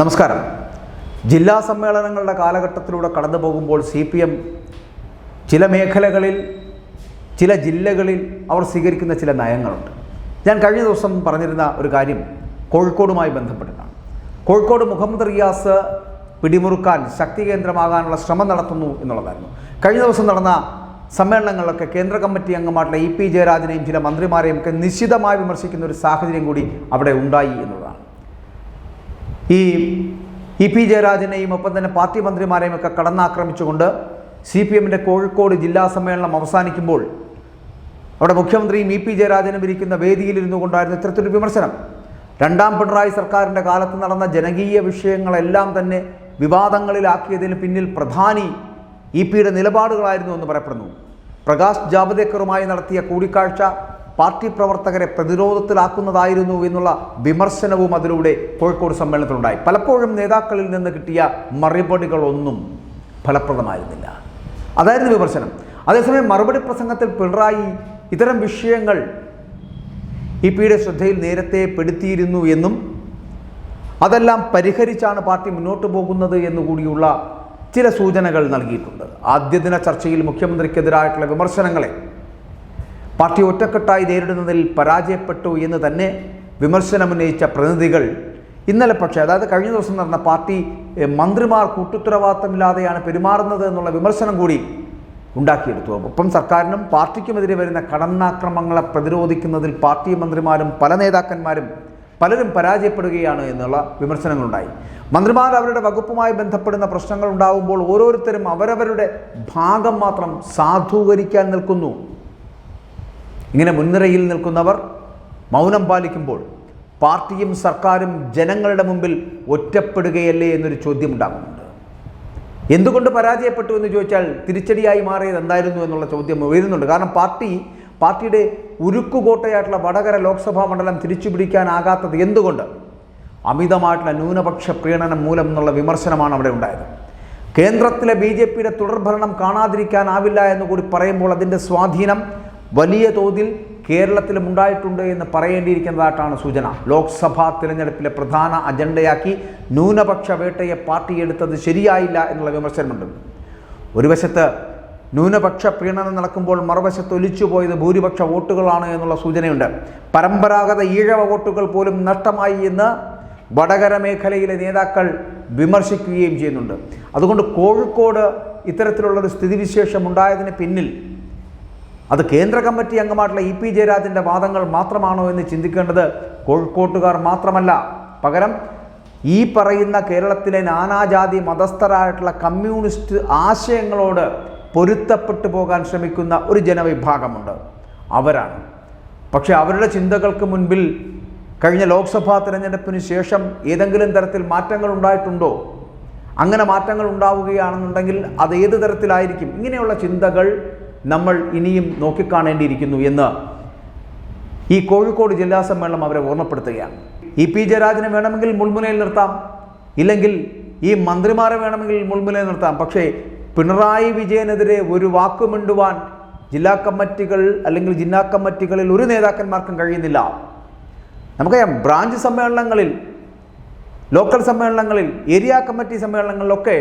നമസ്കാരം. ജില്ലാ സമ്മേളനങ്ങളുടെ കാലഘട്ടത്തിലൂടെ കടന്നു പോകുമ്പോൾ സി പി എം ചില മേഖലകളിൽ ചില ജില്ലകളിൽ അവർ സ്വീകരിക്കുന്ന ചില നയങ്ങളുണ്ട്. ഞാൻ കഴിഞ്ഞ ദിവസം പറഞ്ഞിരുന്ന ഒരു കാര്യം കോഴിക്കോടുമായി ബന്ധപ്പെട്ടതാണ്. കോഴിക്കോട് മുഹമ്മദ് റിയാസ് പിടിമുറുക്കാൻ ശക്തി കേന്ദ്രമാകാനുള്ള ശ്രമം നടത്തുന്നു എന്നുള്ളതായിരുന്നു. കഴിഞ്ഞ ദിവസം നടന്ന സമ്മേളനങ്ങളിലൊക്കെ കേന്ദ്ര കമ്മിറ്റി അംഗമായിട്ടുള്ള ഇ പി ജയരാജനെയും ചില മന്ത്രിമാരെയും ഒക്കെ നിശ്ചിതമായി വിമർശിക്കുന്ന ഒരു സാഹചര്യം കൂടി അവിടെ ഉണ്ടായി എന്നുള്ളതാണ്. ഈ ഇ പി ജയരാജനെയും ഒപ്പം തന്നെ പാർട്ടി മന്ത്രിമാരെയും ഒക്കെ കടന്നാക്രമിച്ചുകൊണ്ട് സി പി എമ്മിന്റെ കോഴിക്കോട് ജില്ലാ സമ്മേളനം അവസാനിക്കുമ്പോൾ അവിടെ മുഖ്യമന്ത്രിയും ഇ പി ജയരാജനും ഇരിക്കുന്ന വേദിയിലിരുന്നു കൊണ്ടായിരുന്നു ഇത്തരത്തിലൊരു വിമർശനം. രണ്ടാം പിണറായി സർക്കാരിന്റെ കാലത്ത് നടന്ന ജനകീയ വിഷയങ്ങളെല്ലാം തന്നെ വിവാദങ്ങളിലാക്കിയതിന് പിന്നിൽ പ്രധാനി ഇ പിയുടെ നിലപാടുകളായിരുന്നു എന്ന് പറയപ്പെടുന്നു. പ്രകാശ് ജാവദേക്കറുമായി നടത്തിയ കൂടിക്കാഴ്ച പാർട്ടി പ്രവർത്തകരെ പ്രതിരോധത്തിലാക്കുന്നതായിരുന്നു എന്നുള്ള വിമർശനവും അതിലൂടെ കോഴിക്കോട് സമ്മേളനത്തിലുണ്ടായി. പലപ്പോഴും നേതാക്കളിൽ നിന്ന് കിട്ടിയ മറുപടികളൊന്നും ഫലപ്രദമായിരുന്നില്ല. അതായിരുന്നു വിമർശനം. അതേസമയം മറുപടി പ്രസംഗത്തിൽ പിണറായി ഇത്തരം വിഷയങ്ങൾ ഇ പിയുടെ ശ്രദ്ധയിൽ നേരത്തെ പെടുത്തിയിരുന്നു എന്നും അതെല്ലാം പരിഹരിച്ചാണ് പാർട്ടി മുന്നോട്ട് പോകുന്നത് എന്നുകൂടിയുള്ള ചില സൂചനകൾ നൽകിയിട്ടുണ്ട്. ആദ്യ ദിന ചർച്ചയിൽ മുഖ്യമന്ത്രിക്കെതിരായിട്ടുള്ള വിമർശനങ്ങളെ പാർട്ടി ഒറ്റക്കെട്ടായി നേരിടുന്നതിൽ പരാജയപ്പെട്ടു എന്ന് തന്നെ വിമർശനമുന്നയിച്ച പ്രതിനിധികൾ. ഇന്നലെ പക്ഷേ അതായത് കഴിഞ്ഞ ദിവസം നടന്ന പാർട്ടി മന്ത്രിമാർ കൂട്ടുത്തരവാദിത്തമില്ലാതെയാണ് പെരുമാറുന്നത് എന്നുള്ള വിമർശനം കൂടി ഉണ്ടാക്കിയെടുത്തു. ഒപ്പം സർക്കാരിനും പാർട്ടിക്കുമെതിരെ വരുന്ന കടന്നാക്രമങ്ങളെ പ്രതിരോധിക്കുന്നതിൽ പാർട്ടി മന്ത്രിമാരും പല നേതാക്കന്മാരും പലരും പരാജയപ്പെടുകയാണ് എന്നുള്ള വിമർശനങ്ങളുണ്ടായി. മന്ത്രിമാർ അവരുടെ വകുപ്പുമായി ബന്ധപ്പെടുന്ന പ്രശ്നങ്ങൾ ഉണ്ടാകുമ്പോൾ ഓരോരുത്തരും അവരവരുടെ ഭാഗം മാത്രം സാധൂകരിക്കാൻ നിൽക്കുന്നു. ഇങ്ങനെ മുൻനിരയിൽ നിൽക്കുന്നവർ മൗനം പാലിക്കുമ്പോൾ പാർട്ടിയും സർക്കാരും ജനങ്ങളുടെ മുമ്പിൽ ഒറ്റപ്പെടുകയല്ലേ എന്നൊരു ചോദ്യം ഉണ്ടാകുന്നുണ്ട്. എന്തുകൊണ്ട് പരാജയപ്പെട്ടു എന്ന് ചോദിച്ചാൽ തിരിച്ചടിയായി മാറിയത് എന്തായിരുന്നു എന്നുള്ള ചോദ്യം ഉയരുന്നുണ്ട്. കാരണം പാർട്ടി പാർട്ടിയുടെ ഉരുക്കുകോട്ടയായിട്ടുള്ള വടകര ലോക്സഭാ മണ്ഡലം തിരിച്ചു പിടിക്കാനാകാത്തത് എന്തുകൊണ്ട്? അമിതമായിട്ടുള്ള ന്യൂനപക്ഷ പ്രീണനം മൂലം എന്നുള്ള വിമർശനമാണ് അവിടെ ഉണ്ടായത്. കേന്ദ്രത്തിലെ ബി ജെ പിയുടെ തുടർഭരണം കാണാതിരിക്കാനാവില്ല എന്ന് കൂടി പറയുമ്പോൾ അതിന്റെ സ്വാധീനം വലിയ തോതിൽ കേരളത്തിലും ഉണ്ടായിട്ടുണ്ട് എന്ന് പറയേണ്ടിയിരിക്കുന്നതായിട്ടാണ് സൂചന. ലോക്സഭാ തിരഞ്ഞെടുപ്പിലെ പ്രധാന അജണ്ടയാക്കി ന്യൂനപക്ഷ വേട്ടയെ പാർട്ടി എടുത്തത് ശരിയായില്ല എന്നുള്ള വിമർശനമുണ്ട്. ഒരു വശത്ത് ന്യൂനപക്ഷ പ്രീണനം നടക്കുമ്പോൾ മറുവശത്ത് ഒലിച്ചുപോയത് ഭൂരിപക്ഷ വോട്ടുകളാണ് എന്നുള്ള സൂചനയുണ്ട്. പരമ്പരാഗത ഈഴവ വോട്ടുകൾ പോലും നഷ്ടമായി എന്ന് വടകര മേഖലയിലെ നേതാക്കൾ വിമർശിക്കുകയും ചെയ്യുന്നുണ്ട്. അതുകൊണ്ട് കോഴിക്കോട് ഇത്തരത്തിലുള്ളൊരു സ്ഥിതിവിശേഷം ഉണ്ടായതിന് പിന്നിൽ അത് കേന്ദ്ര കമ്മിറ്റി അംഗമായിട്ടുള്ള ഇ പി ജയരാജന്റെ വാദങ്ങൾ മാത്രമാണോ എന്ന് ചിന്തിക്കേണ്ടത് കോഴിക്കോട്ടുകാർ മാത്രമല്ല. പകരം ഈ പറയുന്ന കേരളത്തിലെ നാനാജാതി മതസ്ഥരായിട്ടുള്ള കമ്മ്യൂണിസ്റ്റ് ആശയങ്ങളോട് പൊരുത്തപ്പെട്ടു പോകാൻ ശ്രമിക്കുന്ന ഒരു ജനവിഭാഗമുണ്ട്. അവരാണ്. പക്ഷേ അവരുടെ ചിന്തകൾക്ക് മുൻപിൽ കഴിഞ്ഞ ലോക്സഭാ തിരഞ്ഞെടുപ്പിന് ശേഷം ഏതെങ്കിലും തരത്തിൽ മാറ്റങ്ങൾ ഉണ്ടായിട്ടുണ്ടോ? അങ്ങനെ മാറ്റങ്ങൾ ഉണ്ടാവുകയാണെന്നുണ്ടെങ്കിൽ അത് ഏത് തരത്തിലായിരിക്കും? ഇങ്ങനെയുള്ള ചിന്തകൾ നമ്മൾ ഇനിയും നോക്കിക്കാണേണ്ടിയിരിക്കുന്നു എന്ന് ഈ കോഴിക്കോട് ജില്ലാ സമ്മേളനം അവരെ ഓർമ്മപ്പെടുത്തുകയാണ്. ഇ പി ജയരാജനെ വേണമെങ്കിൽ മുൾമുനയിൽ നിർത്താം. ഇല്ലെങ്കിൽ ഈ മന്ത്രിമാരെ വേണമെങ്കിൽ മുൾമുനയിൽ നിർത്താം. പക്ഷേ പിണറായി വിജയനെതിരെ ഒരു വാക്കുമിണ്ടുവാൻ ജില്ലാ കമ്മിറ്റികൾ അല്ലെങ്കിൽ ജില്ലാ കമ്മിറ്റികളിൽ ഒരു നേതാക്കന്മാർക്കും കഴിയുന്നില്ല. നമുക്കറിയാം ബ്രാഞ്ച് സമ്മേളനങ്ങളിൽ ലോക്കൽ സമ്മേളനങ്ങളിൽ ഏരിയ കമ്മിറ്റി സമ്മേളനങ്ങളിലൊക്കെ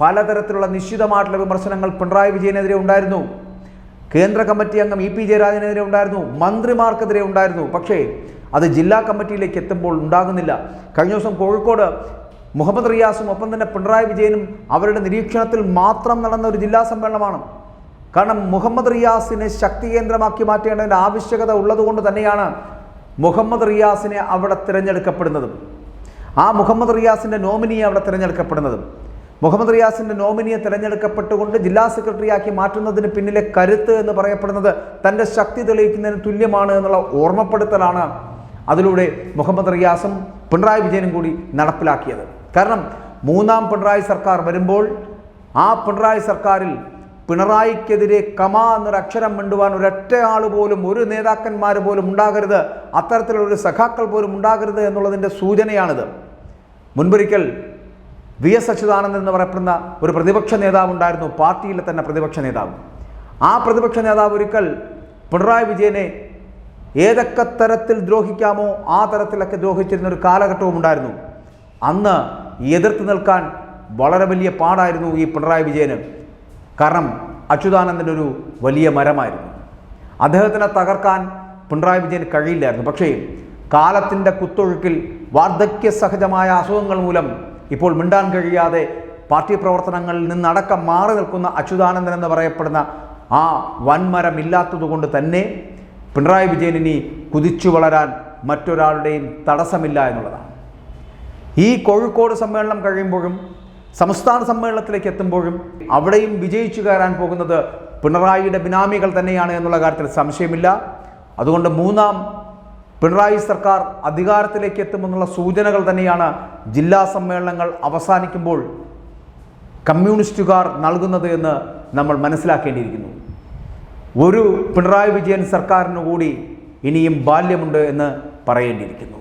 പലതരത്തിലുള്ള നിശ്ചിതമായിട്ടുള്ള വിമർശനങ്ങൾ പിണറായി വിജയനെതിരെ ഉണ്ടായിരുന്നു. കേന്ദ്ര കമ്മിറ്റി അംഗം ഇ പി ജയരാജനെതിരെ ഉണ്ടായിരുന്നു. മന്ത്രിമാർക്കെതിരെ ഉണ്ടായിരുന്നു. പക്ഷേ അത് ജില്ലാ കമ്മിറ്റിയിലേക്ക് എത്തുമ്പോൾ ഉണ്ടാകുന്നില്ല. കഴിഞ്ഞ ദിവസം കോഴിക്കോട് മുഹമ്മദ് റിയാസും ഒപ്പം തന്നെ പിണറായി വിജയനും അവരുടെ നിരീക്ഷണത്തിൽ മാത്രം നടന്ന ഒരു ജില്ലാ സമ്മേളനമാണ്. കാരണം മുഹമ്മദ് റിയാസിനെ ശക്തി കേന്ദ്രമാക്കി മാറ്റേണ്ടതിന്റെ ആവശ്യകത ഉള്ളതുകൊണ്ട് തന്നെയാണ് മുഹമ്മദ് റിയാസിനെ അവിടെ തിരഞ്ഞെടുക്കപ്പെടുന്നതും. ആ മുഹമ്മദ് റിയാസിന്റെ നോമിനിയെ അവിടെ തിരഞ്ഞെടുക്കപ്പെടുന്നതും. മുഹമ്മദ് റിയാസിന്റെ നോമിനിയെ തിരഞ്ഞെടുക്കപ്പെട്ടുകൊണ്ട് ജില്ലാ സെക്രട്ടറിയാക്കി മാറ്റുന്നതിന് പിന്നിലെ കരുത്ത് എന്ന് പറയപ്പെടുന്നത് തന്റെ ശക്തി തെളിയിക്കുന്നതിന് തുല്യമാണ് എന്നുള്ള ഓർമ്മപ്പെടുത്തലാണ് അതിലൂടെ മുഹമ്മദ് റിയാസും പിണറായി വിജയനും കൂടി നടപ്പിലാക്കിയത്. കാരണം മൂന്നാം പിണറായി സർക്കാർ വരുമ്പോൾ ആ പിണറായി സർക്കാരിൽ പിണറായിക്കെതിരെ കമ എന്നൊരു അക്ഷരം മിണ്ടുവാൻ ഒരൊറ്റ ആൾ പോലും ഒരു നേതാക്കന്മാർ പോലും ഉണ്ടാകരുത് അത്തരത്തിലുള്ള ഒരു സഖാക്കൾ പോലും ഉണ്ടാകരുത് എന്നുള്ളതിന്റെ സൂചനയാണിത്. മുൻപൊരിക്കൽ വി എസ് അച്യുതാനന്ദൻ എന്ന് പറയപ്പെടുന്ന ഒരു പ്രതിപക്ഷ നേതാവ് ഉണ്ടായിരുന്നു. പാർട്ടിയിലെ തന്നെ പ്രതിപക്ഷ നേതാവ്. ആ പ്രതിപക്ഷ നേതാവ് ഒരിക്കൽ പിണറായി വിജയനെ ഏതൊക്കെ തരത്തിൽ ദ്രോഹിക്കാമോ ആ തരത്തിലൊക്കെ ദ്രോഹിച്ചിരുന്ന ഒരു കാലഘട്ടവും ഉണ്ടായിരുന്നു. അന്ന് എതിർത്ത് നിൽക്കാൻ വളരെ വലിയ പാടായിരുന്നു ഈ പിണറായി വിജയന്. കാരണം അച്യുതാനന്ദന്റെ ഒരു വലിയ മരമായിരുന്നു. അദ്ദേഹത്തിനെ തകർക്കാൻ പിണറായി വിജയന് കഴിയില്ലായിരുന്നു. പക്ഷേ കാലത്തിന്റെ കുത്തൊഴുക്കിൽ വാർദ്ധക്യ സഹജമായ അസുഖങ്ങൾ മൂലം ഇപ്പോൾ മിണ്ടാൻ കഴിയാതെ പാർട്ടി പ്രവർത്തനങ്ങളിൽ നിന്നടക്കം മാറി നിൽക്കുന്ന അച്യുതാനന്ദൻ എന്ന് പറയപ്പെടുന്ന ആ വൻമരം ഇല്ലാത്തതുകൊണ്ട് തന്നെ പിണറായി വിജയൻ ഇനി കുതിച്ചു വളരാൻ മറ്റൊരാളുടെയും തടസ്സമില്ല എന്നുള്ളതാണ്. ഈ കോഴിക്കോട് സമ്മേളനം കഴിയുമ്പോഴും സംസ്ഥാന സമ്മേളനത്തിലേക്ക് എത്തുമ്പോഴും അവിടെയും വിജയിച്ചു കയറാൻ പോകുന്നത് പിണറായിയുടെ ബിനാമികൾ തന്നെയാണ് എന്നുള്ള കാര്യത്തിൽ സംശയമില്ല. അതുകൊണ്ട് മൂന്നാം പിണറായി സർക്കാർ അധികാരത്തിലേക്ക് എത്തുമെന്നുള്ള സൂചനകൾ തന്നെയാണ് ജില്ലാ സമ്മേളനങ്ങൾ അവസാനിക്കുമ്പോൾ കമ്മ്യൂണിസ്റ്റുകാർ നൽകുന്നത് എന്ന് നമ്മൾ മനസ്സിലാക്കേണ്ടിയിരിക്കുന്നു. ഒരു പിണറായി വിജയൻ സർക്കാരിനു കൂടി ഇനിയും ബാല്യമുണ്ട് എന്ന് പറയേണ്ടിയിരിക്കുന്നു.